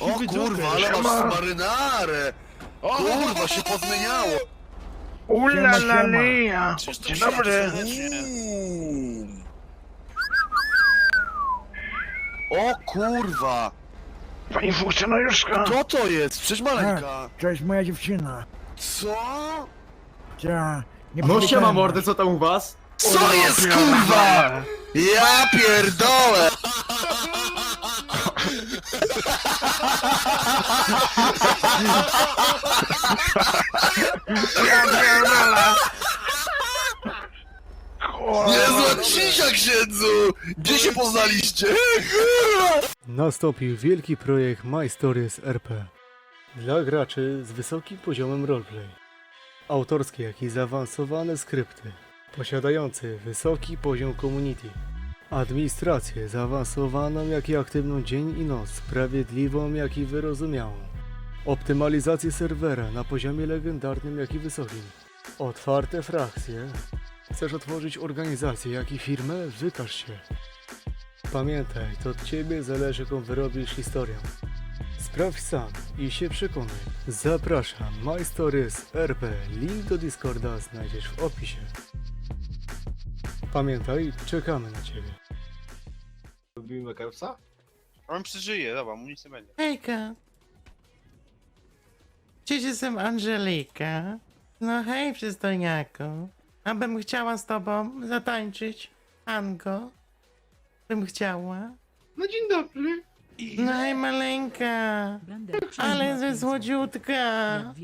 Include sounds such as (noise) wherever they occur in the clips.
O kurwa, ale masz marynarę! Kurwa, się pozmieniało! Ulalaleja! Dzień dobry. Uuu. O kurwa! Pani funkcjonariuszka! Kto to jest? Przecież maleńka! To jest moja dziewczyna. Co? Ja nie No siema powiedziałem. mordy, co tam u was? Co jest kurwa? Ja pierdolę! (laughs) Niezła cisia księdzu! Gdzie się poznaliście? Nastąpił wielki projekt My Stories RP. Dla graczy z wysokim poziomem roleplay. Autorskie, jak i zaawansowane skrypty. Posiadający wysoki poziom community. Administrację zaawansowaną, jak i aktywną dzień i noc. Sprawiedliwą, jak i wyrozumiałą. Optymalizację serwera na poziomie legendarnym, jak i wysokim. Otwarte frakcje. Chcesz otworzyć organizację, jak i firmę? Wykaż się. Pamiętaj, to od ciebie zależy, jaką wyrobisz historię. Sprawdź sam i się przekonaj. Zapraszam, My Stories RP. Link do Discorda znajdziesz w opisie. Pamiętaj, czekamy na ciebie. Lubimy Kevsa? On przeżyje, dobra, mu nic nie będzie. Hejka. Cześć, jestem Angelika. No hej, przystojniaku. Abym chciała z tobą zatańczyć. Ango. Bym chciała. No dzień dobry. No hej, maleńka. Ale ze słodziutka.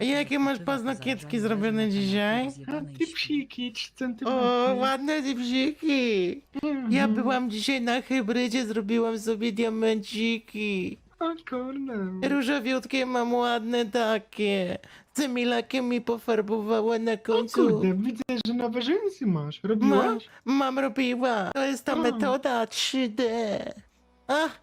Jakie masz paznokietki zrobione dzisiaj? A ty psiki, 3 centymetry. O, ładne te bziki. Mhm. Ja byłam dzisiaj na hybrydzie, zrobiłam sobie diamenciki. O kurde. Różowiutkie mam ładne takie. Z tymi lakiem mi pofarbowała na O końcu. kurde, widzę, że nowe rzęsy masz. Mam, Robiłaś? mam robiła. To jest ta O. metoda 3D. Ach,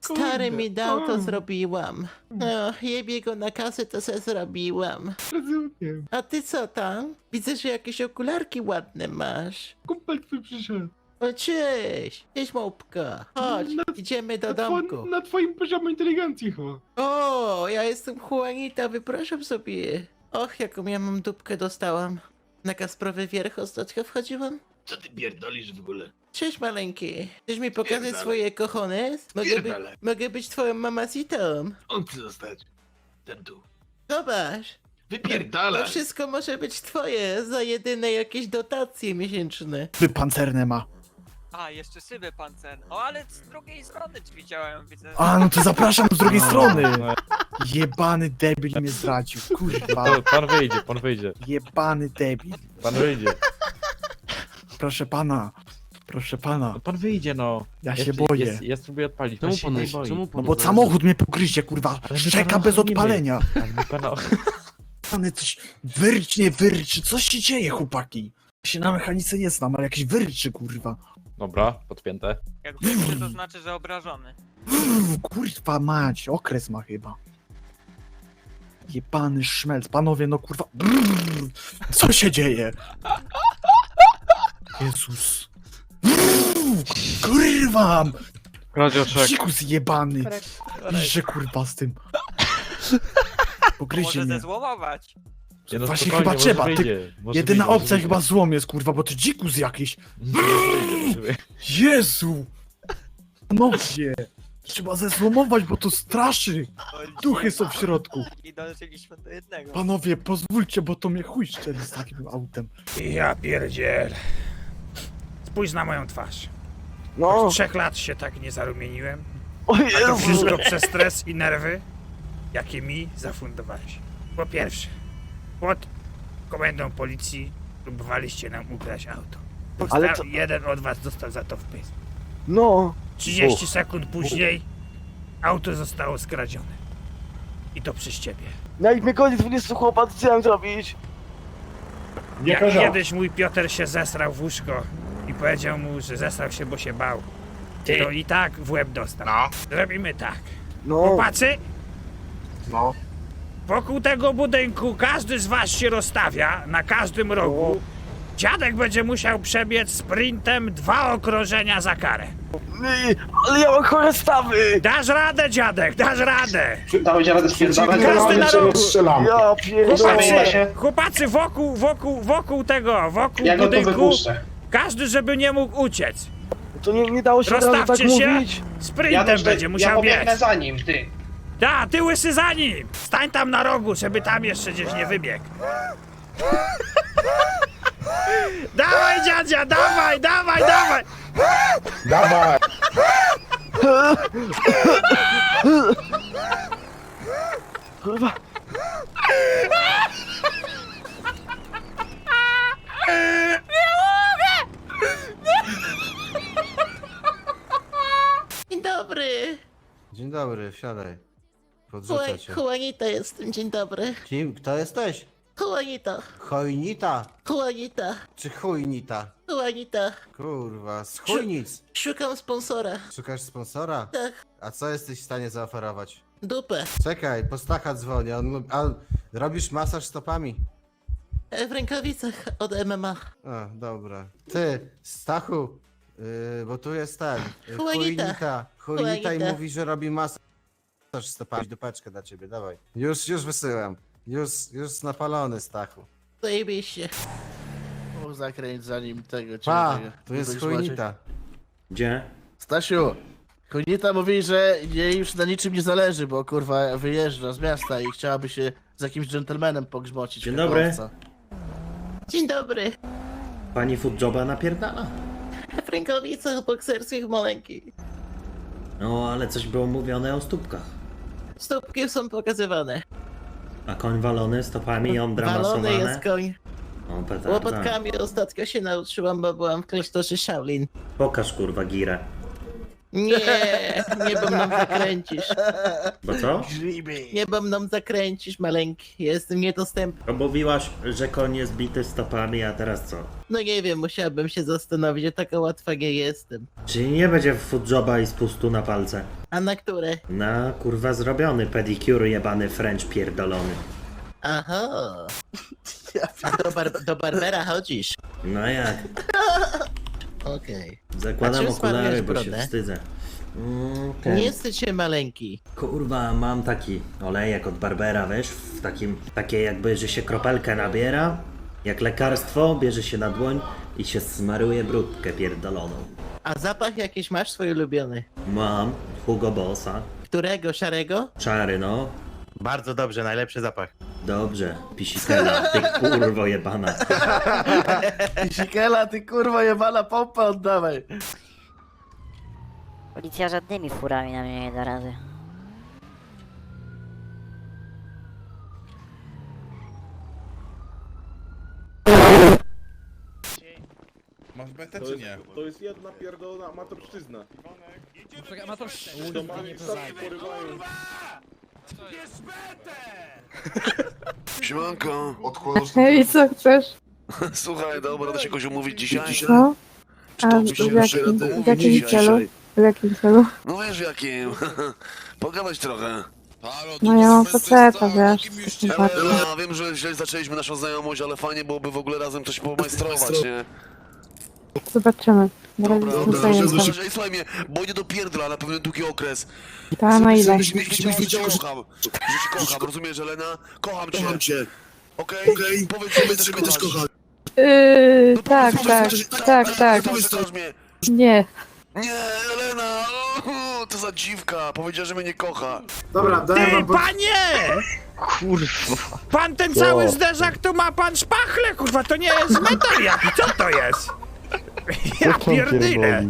stary mi dał, to zrobiłam. No, jebie go na kasę, to se zrobiłam. Rozumiem. A ty co tam? Widzę, że jakieś okularki ładne masz. Kumpel twój przyszedł. O, cześć. Cześć, małpka. Chodź, Na- idziemy do Na, domku. two- na twoim poziomie inteligencji chyba. O, ja jestem Juanita, wypraszam sobie. Och, jaką ja mam dupkę dostałam. Na Kasprowy Wierch ostatnio wchodziłam. Co ty pierdolisz w ogóle? Cześć maleńki. Chcesz mi pokazać swoje kochones? Mogę, by, mogę być twoją mamacitą. On chce zostać. Ten tu. Zobacz. To wszystko może być twoje za jedyne jakieś dotacje miesięczne. Ty pancerne ma. A, jeszcze szyby pancen. O, ale z drugiej strony drzwi działają, widzę. A, no to zapraszam z drugiej strony. Jebany debil mnie zdradził, kurwa. To pan wyjdzie, pan wyjdzie, Jebany debil. pan wyjdzie. Proszę pana. Proszę pana. No pan wyjdzie, no. Ja się boję. Ja, ja spróbuję odpalić, Czemu pan się pan, nie boi. czemu No pan bo samochód mnie pogryzie, kurwa. Ale my Szczeka pana bez odpalenia. Ale my pana... (laughs) Pany coś wyrcz, nie wyrczy. Co się dzieje, chłopaki? Ja się na mechanice nie znam, ale jakiś wyrczy, kurwa. Dobra, podpięte. Jak wyjdzie, to znaczy, że obrażony. Brrr, Kurwa mać, okres ma chyba. Jebany szmelc, panowie, no kurwa. Co się dzieje? Jezus. Kurwa! Radioczek. Dzikus jebany. Że kurwa z tym. Pogryzie Może mnie. zezłomować. Nie, no Właśnie spokojnie, chyba może trzeba, ty- Wyjdzie, może Jedyna wyjdzie, opcja może chyba złom jest kurwa, bo to dzikus jakiś. wyjdzie. Jezu! Panowie! Trzeba zezłomować, bo to straszy! Duchy są w środku. I dążyliśmy do jednego. Panowie, pozwólcie, bo to mnie chuj szczeli z takim autem. Ja pierdziel. Spójrz na moją twarz. No. Od trzech lat się tak nie zarumieniłem. O A to wszystko przez stres i nerwy, jakie mi zafundowałeś. Po pierwsze, pod komendą policji próbowaliście nam ukraść auto. Ale Ale co- jeden od was dostał za to wpis. No. 30 sekund później auto zostało skradzione. I to przez ciebie. No jak mnie koniec nie słuchał, pan co mam zrobić? Jak kiedyś mój Piotr się zesrał w łóżko i powiedział mu, że zesrał się, bo się bał. To i tak w łeb dostał. No. Zrobimy tak. No. Chłopacy, No. wokół tego budynku każdy z was się rozstawia na każdym rogu. Dziadek będzie musiał przebiec sprintem dwa okrążenia za karę. Ej, Ale ja mam chore stawy! Dasz radę, dziadek, dasz radę! Dałeś radę spierdalać? Każdy na rogu! Ja pierdolę! Chłopacy, chłopacy wokół, wokół, wokół tego, wokół budynku. Każdy, żeby nie mógł uciec. To nie, nie dało się od razu tak Rozstawcie się. mówić. Sprintem będzie musiał biec. za nim, ty. Da, ty łysy za nim! Stań tam na rogu, żeby tam jeszcze gdzieś nie wybiegł. (laughs) dawaj, dziadzia, dawaj, dawaj, dawaj! Dawaj! Kurwa! (laughs) wsiadaj. Podrzucę cię. Juanita jestem, dzień dobry. Kim? Kto jesteś? Juanita, Chojnita Juanita, czy chujnita? Juanita. Kurwa, z chujnic. Szukam sponsora. Szukasz sponsora? Tak, A co jesteś w stanie zaoferować? dupę. Czekaj, po Stacha dzwonię. On, a robisz masaż stopami? E, W rękawicach od MMA. A, dobra. Ty, Stachu, yy, bo tu jest ten. Juanita. chujnita. Chujnita i mówi, że robi masaż stopami. Dupeczkę dla ciebie, dawaj. Już, już wysyłam. Już, już napalony, Stachu. Zajebiście. Zakręć zanim tego Pa, tu jest chujnita. Gdzie? Stasiu, Konita mówi, że jej już na niczym nie zależy, bo kurwa wyjeżdża z miasta i chciałaby się z jakimś dżentelmenem pogrzmocić. Dzień dobry. Dzień dobry. Pani foodjoba napierdala? W rękawicach bokserskich maleńkich. No, ale coś było mówione o stópkach. Stópki są pokazywane. A koń walony stopami, jądra Walony masowane? jest koń. O, petarda. Łopatkami ostatnio się nauczyłam, bo byłam w klasztorze Shaolin. Pokaż kurwa girę. Nie, nie bo mną zakręcisz. Bo co? Nie bo mną zakręcisz, maleńki. Jestem niedostępny. Bo mówiłaś, że koń jest bity stopami, a teraz co? No nie wiem, musiałabym się zastanowić, że taka łatwa nie jestem. Czyli nie będzie foodjoba i spustu na palce. A na które? Na kurwa zrobiony pedicure jebany French pierdolony. Aha. A do, bar do Barbera chodzisz? No jak? (laughs) Okej. Zakładam czym okulary, smarujesz bo się brodę? wstydzę. Mm. Nie się, maleńki. Kurwa, mam taki olejek od Barbera, wiesz, w takim, takie jakby, że się kropelkę nabiera, jak lekarstwo, bierze się na dłoń i się smaruje brudkę pierdoloną. A zapach jakiś masz swój ulubiony? Mam Hugo Bossa, Którego? Szarego? czary no, Bardzo dobrze, najlepszy zapach. Dobrze, pisikela, ty kurwo jebana. (laughs) Sikela, ty kurwa jebana pompa oddawaj. Policja żadnymi furami na mnie nie da rady. Masz betę czy nie? To jest jedna pierdolona amatorszczyzna. Siemanko. Hej, (laughs) co chcesz? (laughs) Słuchaj, dobra, da się jakoś umówić dzisiaj? Co? Czy to by się w to w umówić jakim dzisiaj? celu? W jakim celu? No wiesz jakim. (laughs) Pogadać trochę. No ja mam faceta, wiesz. Ja wiem, że źle zaczęliśmy naszą znajomość, ale fajnie byłoby w ogóle razem coś pomajstrować, nie? Zobaczymy. Na razie Dobra, jestem dobra, zajęta. Ej, słuchaj mnie, bo nie dopierdla na pewien długi okres. Ta na ile? Żebyś wiedziała, że cię kocham. Że cię kocham, rozumiesz, Elena? Kocham cię. Kocham cię. Okej? Okay? Powiedz sobie, że mnie też kochasz. Yy, No tak, powiedz, tak, powiedz, że- tak, tak. Powiedz, że kochasz mnie. Nie. Nie, Elena! o, To za dziwka. Powiedziała, że mnie nie kocha. Dobra, daję Ty, wam po... panie! Kurwa. Pan ten cały zderzak to ma pan szpachle, kurwa, to nie jest metal jaki, co to jest? Ja pierdyle.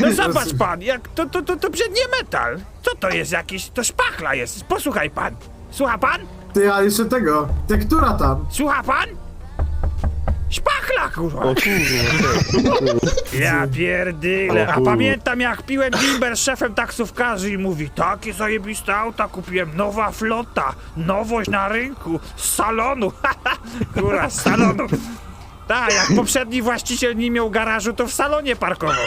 No zobacz pan, jak to, to, to, to nie metal. Co to jest jakiś, to szpachla jest. Posłuchaj pan. Słucha pan? Ty, a jeszcze tego. Tektura tam. Słucha pan? Szpachla, kurwa! Ja pierdyle. A pamiętam jak piłem bimber z szefem taksówkarzy i mówi takie zajebiste auta kupiłem, nowa flota, nowość na rynku, z salonu, (laughs) kurwa, z salonu. Tak, jak poprzedni właściciel nie miał garażu, to w salonie parkował.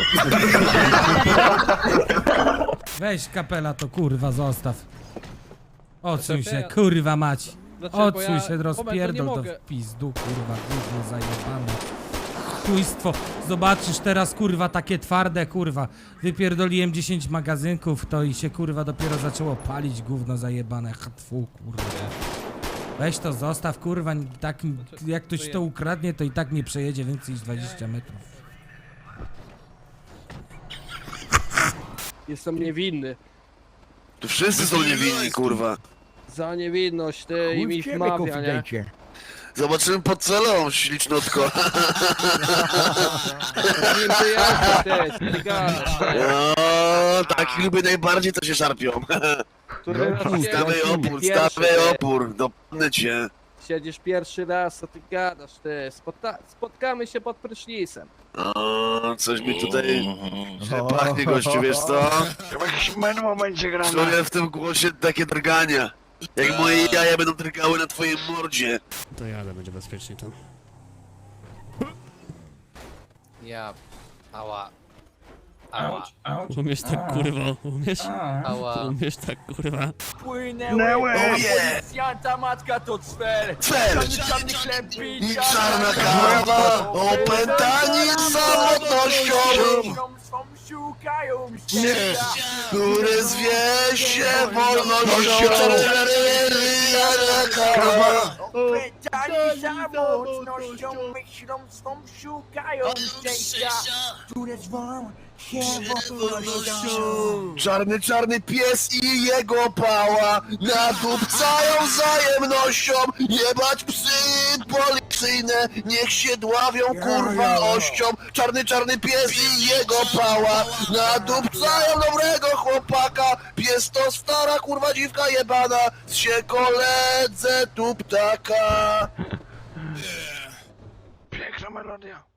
Weź kapela to kurwa zostaw. Odsuń się, kurwa mać. Odsuń się, rozpierdol to w pizdu, kurwa, gówno zajebane. chujstwo. Zobaczysz teraz, kurwa, takie twarde, kurwa. Wypierdoliłem 10 magazynków, to i się, kurwa, dopiero zaczęło palić gówno zajebane. Kurwa. Weź to zostaw, kurwa, tak, jak ktoś to ukradnie, to i tak nie przejedzie więcej niż 20 metrów. Jestem niewinny. Tu wszyscy są niewinni, kurwa. Za niewinność, ty im ich mafia, nie? Zobaczymy pod celą, ślicznotko. Nim ty jesteś, ty, ty gadasz, ty. No, taki lubię najbardziej, to się szarpią. Który raz Stawiaj siedzisz opór, pierwszy, ty. opór, dopnę cię. Siedzisz pierwszy raz, co ty gadasz, ty. Spotka spotkamy się pod prysznicem. O, coś mi tutaj pachnie, gościu, wiesz co? Chyba jakiś menło będzie grane. Czuję w tym głosie takie drgania. Jak moje jaja będą drgały na twojej mordzie. To jadę, będzie bezpiecznie tam. Ja... Ała. Ała. Umiesz tak, kurwa, umiesz? Ała. Umiesz tak, kurwa? Płynęły! Policjanta matka to cwer! Cel! Czarny chleb I czarna kawa, opętani samotnością, swą szukają które zwie się wolnością. Kawa. Opętani samotnością myślą swą szukają szczęścia, które zwą. Czarny, czarny pies i jego pała nadupcają wzajemnością. Jebać psy policyjne, niech się dławią kurwa ością. Czarny, czarny pies i jego pała nadupcają dobrego chłopaka. Pies to stara kurwa dziwka jebana, z się koledze tu ptaka. Piękna melodia.